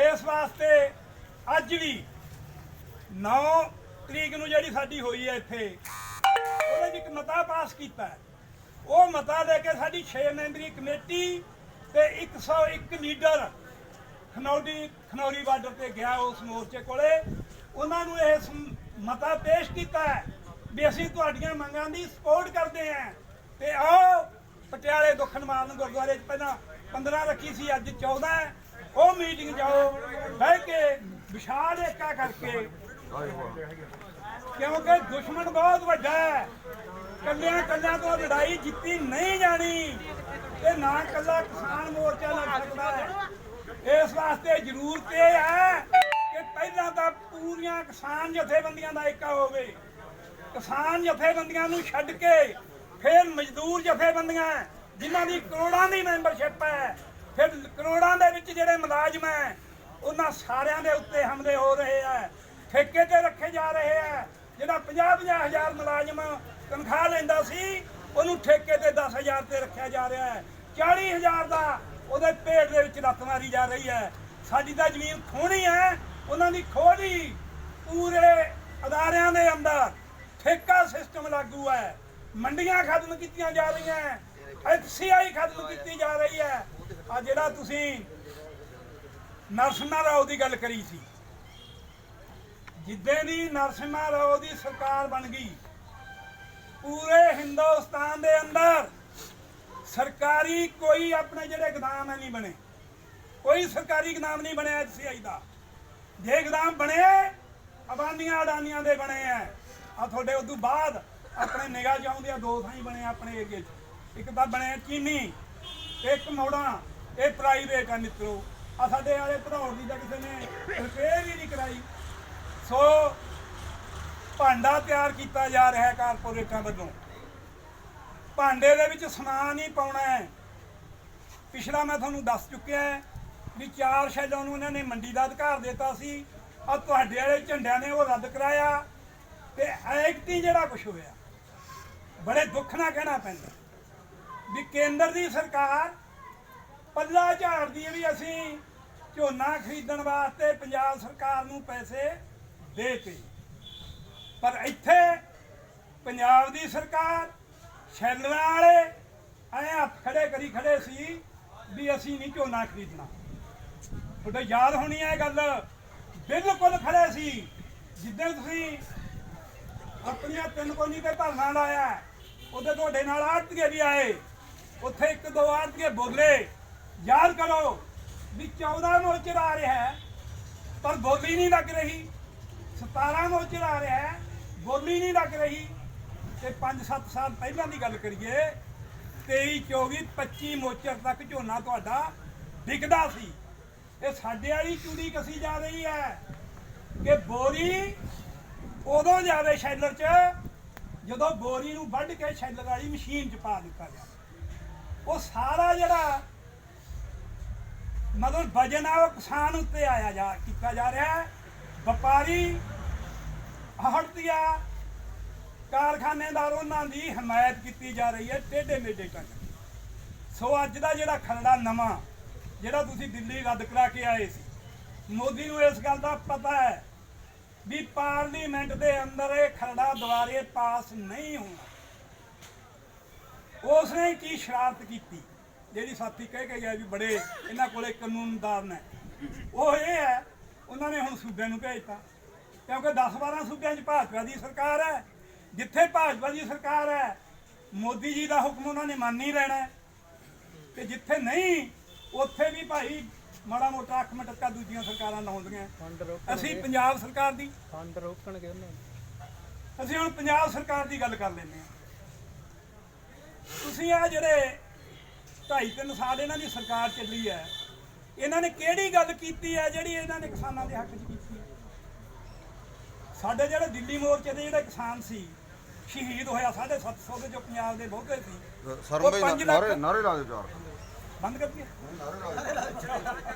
ਇਸ ਵਾਸਤੇ ਅੱਜ ਵੀ 9 ਤਰੀਕ ਨੂੰ ਜਿਹੜੀ ਸਾਡੀ ਹੋਈ ਹੈ ਇੱਥੇ, ਉਹਦੇ ਵਿੱਚ ਮਤਾ ਪਾਸ ਕੀਤਾ ਉਹ ਮਤਾ ਲੈ ਕੇ ਸਾਡੀ 6 ਮੈਂਬਰੀ ਕਮੇਟੀ ਤੇ 101 ਲੀਡਰ ਖਨੌਰੀ ਖਨੌਰੀ ਬਾਰਡਰ ਤੇ ਗਿਆ ਉਸ ਮੋਰਚੇ ਕੋਲੇ। ਉਹਨਾਂ ਨੂੰ ਇਹ ਮਤਾ ਪੇਸ਼ ਕੀਤਾ ਹੈ ਵੀ ਅਸੀਂ ਤੁਹਾਡੀਆਂ ਮੰਗਾਂ ਦੀ ਸਪੋਰਟ ਕਰਦੇ ਹਾਂ। ਤੇ ਆਓ ਪਟਿਆਲੇ ਦੁੱਖਨ ਮਾਰਨ ਗੁਰਦੁਆਰੇ 'ਚ ਪਹਿਲਾਂ 15 ਰੱਖੀ ਸੀ, ਅੱਜ 14 ਉਹ ਮੀਟਿੰਗ ਜਾਓ, ਬਹਿ ਕੇ ਵਿਸ਼ਾਲ ਏਕਾ ਕਰਕੇ। ਕਿਉਂਕਿ ਦੁਸ਼ਮਣ ਬਹੁਤ ਵੱਡਾ ਹੈ। ਕੱਲਿਆਂ ਕੱਲਿਆਂ ਤੋਂ ਲੜਾਈ ਜਿੱਤੀ ਨਹੀਂ ਜਾਣੀ। ਤੇ ਨਾ ਕੱਲਾ ਕਿਸਾਨ ਮੋਰਚਾ ਲੜ ਸਕਦਾ ਹੈ। ਇਸ ਵਾਸਤੇ ਜ਼ਰੂਰਤ ਇਹ ਹੈ ਕਿ ਪਹਿਲਾਂ ਤਾਂ ਪੂਰੀਆਂ ਕਿਸਾਨ ਜਥੇਬੰਦੀਆਂ ਦਾ ਏਕਾ ਹੋਵੇ। ਕਿਸਾਨ ਜਥੇਬੰਦੀਆਂ ਨੂੰ ਛੱਡ ਕੇ ਫਿਰ ਮਜ਼ਦੂਰ ਜਥੇਬੰਦੀਆਂ ਜਿਨ੍ਹਾਂ ਦੀ ਕਰੋੜਾਂ ਦੀ ਮੈਂਬਰਸ਼ਿਪ ਹੈ, ਫਿਰ ਕਰੋੜਾਂ ਦੇ ਵਿੱਚ ਜਿਹੜੇ ਮੁਲਾਜ਼ਮ ਹੈ, ਉਹਨਾਂ ਸਾਰਿਆਂ ਦੇ ਉੱਤੇ ਹਮਲੇ ਹੋ ਰਹੇ ਆ ਠੇਕੇ ਤੇ ਰੱਖੇ ਜਾ ਰਹੇ ਆ ਜਿਹੜਾ 50 ਹਜ਼ਾਰ ਮੁਲਾਜ਼ਮ ਤਨਖਾਹ ਲੈਂਦਾ ਸੀ, ਉਹਨੂੰ ਠੇਕੇ ਤੇ 10000 ਤੇ ਰੱਖਿਆ ਜਾ ਰਿਹਾ ਹੈ। 40000 ਦਾ ਉਹਦੇ ਪੇਟ ਦੇ ਵਿੱਚ ਲੱਤ ਮਾਰੀ ਜਾ ਰਹੀ ਹੈ। ਸਾਡੀ ਤਾਂ ਜ਼ਮੀਨ ਖੋਣੀ ਹੈ, ਉਹਨਾਂ ਦੀ ਖੋਣੀ ਪੂਰੇ ਅਦਾਰਿਆਂ ਦੇ ਅੰਦਰ, ਠੇਕਾ ਸਿਸਟਮ ਲਾਗੂ ਹੈ। ਮੰਡੀਆਂ ਖਤਮ ਕੀਤੀਆਂ ਜਾ ਰਹੀਆਂ ਐਫਸੀਆਈ ਖਤਮ ਕੀਤੀ ਜਾ ਰਹੀ ਹੈ। ਆ ਜਿਹੜਾ ਤੁਸੀਂ ਨਰਸਿਮਹਾ ਰਾਓ ਦੀ ਗੱਲ ਕਰੀ ਸੀ। ਜਿੱਦੇ ਦੀ ਨਰਸਿਮਹਾ ਰਾਓ ਦੀ ਸਰਕਾਰ ਬਣ ਗਈ, ਪੂਰੇ ਹਿੰਦੁਸਤਾਨ ਦੇ ਅੰਦਰ ਸਰਕਾਰੀ ਕੋਈ ਆਪਣੇ ਜਿਹੜੇ ਗਦਾਮ ਨਹੀਂ ਬਣੇ। ਕੋਈ ਸਰਕਾਰੀ ਗਦਾਮ ਨਹੀਂ ਬਣਿਆ ਐਫਸੀਆਈ ਦਾ। ਜੇ ਗਦਾਮ ਬਣੇ ਅਬਾਨੀਆਂ ਅਡਾਨੀਆਂ ਦੇ ਬਣੇ ਆ ਆ ਤੁਹਾਡੇ ਉਦੋਂ ਬਾਅਦ ਆਪਣੇ ਨਿਗਾਹ ਚ ਆ, ਦੋ ਥਾਂ ਬਣੇ ਆਪਣੇ ਏਰੀਏ 'ਚ। ਇੱਕ ਤਾਂ ਬਣਿਆ ਚੀਨੀ, ਇੱਕ ਮੋੜਾ, ਇਹ ਪ੍ਰਾਈਵੇਟ ਆ ਮਿੱਤਰੋ। ਆ ਸਾਡੇ ਵਾਲੇ ਭਰੌੜ ਦੀ ਤਾਂ ਕਿਸੇ ਨੇ ਰਿਪੇਅਰ ਹੀ ਨਹੀਂ ਕਰਾਈ। ਸੋ ਭਾਂਡਾ ਤਿਆਰ ਕੀਤਾ ਜਾ ਰਿਹਾ ਹੈ ਕਾਰਪੋਰੇਟਾਂ ਵੱਲੋਂ। ਭਾਂਡੇ ਦੇ ਵਿੱਚ ਸਮਾਨ ਹੀ ਪਾਉਣਾ ਹੈ। ਪਿਛਲਾ ਮੈਂ ਤੁਹਾਨੂੰ ਦੱਸ ਚੁੱਕਿਆ ਹੈ ਵੀ ਚਾਰ ਸ਼ੈਲਾਂ ਨੂੰ ਇਹਨਾਂ ਨੇ ਮੰਡੀ ਦਾ ਅਧਿਕਾਰ ਦਿੱਤਾ ਸੀ। ਆ ਤੁਹਾਡੇ ਵਾਲੇ ਝੰਡਿਆਂ ਨੇ ਉਹ ਰੱਦ ਕਰਾਇਆ ਤੇ ਐਕਟੀ ਜਿਹੜਾ ਕੁਝ ਹੋਇਆ। ਬੜੇ ਦੁੱਖ ਨਾਲ ਕਹਿਣਾ ਪੈਂਦਾ। ਵੀ ਕੇਂਦਰ ਦੀ ਸਰਕਾਰ ਪੱਲਾ ਝਾੜਦੀ ਹੈ ਵੀ ਅਸੀਂ ਝੋਨਾ ਖਰੀਦਣ ਵਾਸਤੇ ਪੰਜਾਬ ਸਰਕਾਰ ਨੂੰ ਪੈਸੇ ਦੇਤੇ। ਪਰ ਇੱਥੇ ਪੰਜਾਬ ਦੀ ਸਰਕਾਰ ਸ਼ੈਲਰਾਂ ਵਾਲੇ ਐ ਹੱਥ ਖੜੇ ਕਰੀ ਖੜੇ ਸੀ ਵੀ ਅਸੀਂ ਨਹੀਂ ਝੋਨਾ ਖਰੀਦਣਾ। ਤੁਹਾਡੇ ਯਾਦ ਹੋਣੀ ਹੈ ਇਹ ਗੱਲ? ਬਿਲਕੁਲ ਖੜੇ ਸੀ। ਜਿੱਦਾਂ ਤੁਸੀਂ ਆਪਣੀਆਂ ਤਿੰਨ ਕੋਨੀ ਤੇ ਧਰਨਾ ਲਾਇਆ ਉਹਦੇ ਤੁਹਾਡੇ ਨਾਲ ਆੜਤੀਏ ਵੀ ਆਏ। ਉੱਥੇ ਇੱਕ ਦੋ ਆੜਤੀਏ ਬੋਲੇ, ਯਾਦ ਕਰੋ ਵੀ 14 ਮੋਚਰ ਆ ਰਿਹਾ ਹੈ, ਪਰ ਬੋਲੀ ਨਹੀਂ ਲੱਗ ਰਹੀ। 17 ਮੋਚਰ ਆ ਰਿਹਾ ਹੈ, ਬੋਲੀ ਨਹੀਂ ਲੱਗ ਰਹੀ। ਤੇ 5-7 ਸਾਲ ਪਹਿਲਾਂ ਦੀ ਗੱਲ ਕਰੀਏ 23 24 25 ਮੋਚਰ ਤੱਕ ਝੋਨਾ ਤੁਹਾਡਾ ਵਿਕਦਾ ਸੀ। ਇਹ ਸਾਡੇ ਵਾਲੀ ਚੂੜੀ ਕਸੀ ਜਾ ਰਹੀ ਹੈ ਕਿ ਬੋਰੀ ਉਦੋਂ ਜਾਵੇ ਸ਼ੈਲਰ 'ਚ ਜਦੋਂ ਬੋਰੀ ਨੂੰ ਵੱਢ ਕੇ ਸ਼ੈਲਰ ਵਾਲੀ ਮਸ਼ੀਨ 'ਚ ਪਾ ਦਿੱਤਾ ਜਾਵੇ ਉਹ ਸਾਰਾ ਜਿਹੜਾ ਮਤਲਬ ਵਜਨ ਆ, ਉਹ ਕਿਸਾਨ ਉੱਤੇ ਆਇਆ ਜਾ, ਕੀਤਾ ਜਾ ਰਿਹਾ ਹੈ। ਵਪਾਰੀ ਹੜਤੀਆ ਕਾਰਖਾਨੇਦਾਰ ਉਹਨਾਂ ਦੀ ਹਮਾਇਤ ਕੀਤੀ ਜਾ ਰਹੀ ਹੈ, ਟੇਢੇ ਮੇਢੇ ਤੱਕ ਸੋ ਅੱਜ ਦਾ ਜਿਹੜਾ ਖਰੜਾ ਨਵਾਂ, ਜਿਹੜਾ ਤੁਸੀਂ ਦਿੱਲੀ ਰੱਦ ਕਰਾ ਕੇ ਆਏ ਸੀ, ਮੋਦੀ ਨੂੰ ਇਸ ਗੱਲ ਦਾ ਪਤਾ ਹੈ ਵੀ ਪਾਰਲੀਮੈਂਟ ਦੇ ਅੰਦਰ ਇਹ ਖਰੜਾ ਦੁਬਾਰੇ ਪਾਸ ਨਹੀਂ ਹੋਣਾ ਉਸਨੇ ਕੀ ਸ਼ਰਾਰਤ ਕੀਤੀ? ਜਿਹੜੀ ਸਾਥੀ ਕਹਿ ਕੇ ਗਿਆ ਵੀ ਬੜੇ ਇਹਨਾਂ ਕੋਲੇ ਕਾਨੂੰਨਦਾਰ ਨੇ। ਉਹ ਇਹ ਹੈ, ਉਹਨਾਂ ਨੇ ਹੁਣ ਸੂਬਿਆਂ ਨੂੰ ਭੇਜਤਾ। ਕਿਉਂਕਿ 10-12 ਸੂਬਿਆਂ 'ਚ ਭਾਜਪਾ ਦੀ ਸਰਕਾਰ ਹੈ। ਜਿੱਥੇ ਭਾਜਪਾ ਦੀ ਸਰਕਾਰ ਹੈ, ਮੋਦੀ ਜੀ ਦਾ ਹੁਕਮ ਉਹਨਾਂ ਨੇ ਮੰਨ ਹੀ ਲੈਣਾ ਹੈ। ਤੇ ਜਿੱਥੇ ਨਹੀਂ, ਉੱਥੇ ਵੀ ਭਾਈ ਮਾੜਾ ਮੋਟਾ ਅੱਖ ਮਟਕਾ ਦੂਜੀਆਂ ਸਰਕਾਰਾਂ ਲਾਉਂਦੀਆਂ ਫੰਡ ਰੋਕਣਗੇ। ਅਸੀਂ ਪੰਜਾਬ ਸਰਕਾਰ ਦੀ ਫੰਡ ਰੋਕਣਗੇ ਉਹਨਾਂ। ਅਸੀਂ ਹੁਣ ਪੰਜਾਬ ਸਰਕਾਰ ਦੀ ਗੱਲ ਕਰ ਲੈਂਦੇ ਹਾਂ। ਤੁਸੀਂ ਆ ਜਿਹੜੇ ਢਾਈ ਤਿੰਨ ਸਾਲ ਇਹਨਾਂ ਦੀ ਸਰਕਾਰ ਚੱਲੀ ਹੈ ਇਹਨਾਂ ਨੇ ਕਿਹੜੀ ਗੱਲ ਕੀਤੀ ਹੈ ਜਿਹੜੀ ਇਹਨਾਂ ਨੇ ਕਿਸਾਨਾਂ ਦੇ ਹੱਕ 'ਚ ਕੀਤੀ ਹੈ? ਸਾਡੇ ਜਿਹੜੇ ਦਿੱਲੀ ਮੋਰਚੇ ਦੇ ਜਿਹੜੇ ਕਿਸਾਨ ਸੀ ਸ਼ਹੀਦ ਹੋਇਆ 750 ਦੇ ਜੋ ਪੰਜਾਬ ਦੇ ਬਹੁਤੇ ਸੀ ਲੱਖ- ਨਾਰੇ ਨਾਰੇ ਲਾ ਚਾਰ। ਬੰਦ ਕਰ ਦਈਏ ਨਾਰੇ ਲਾ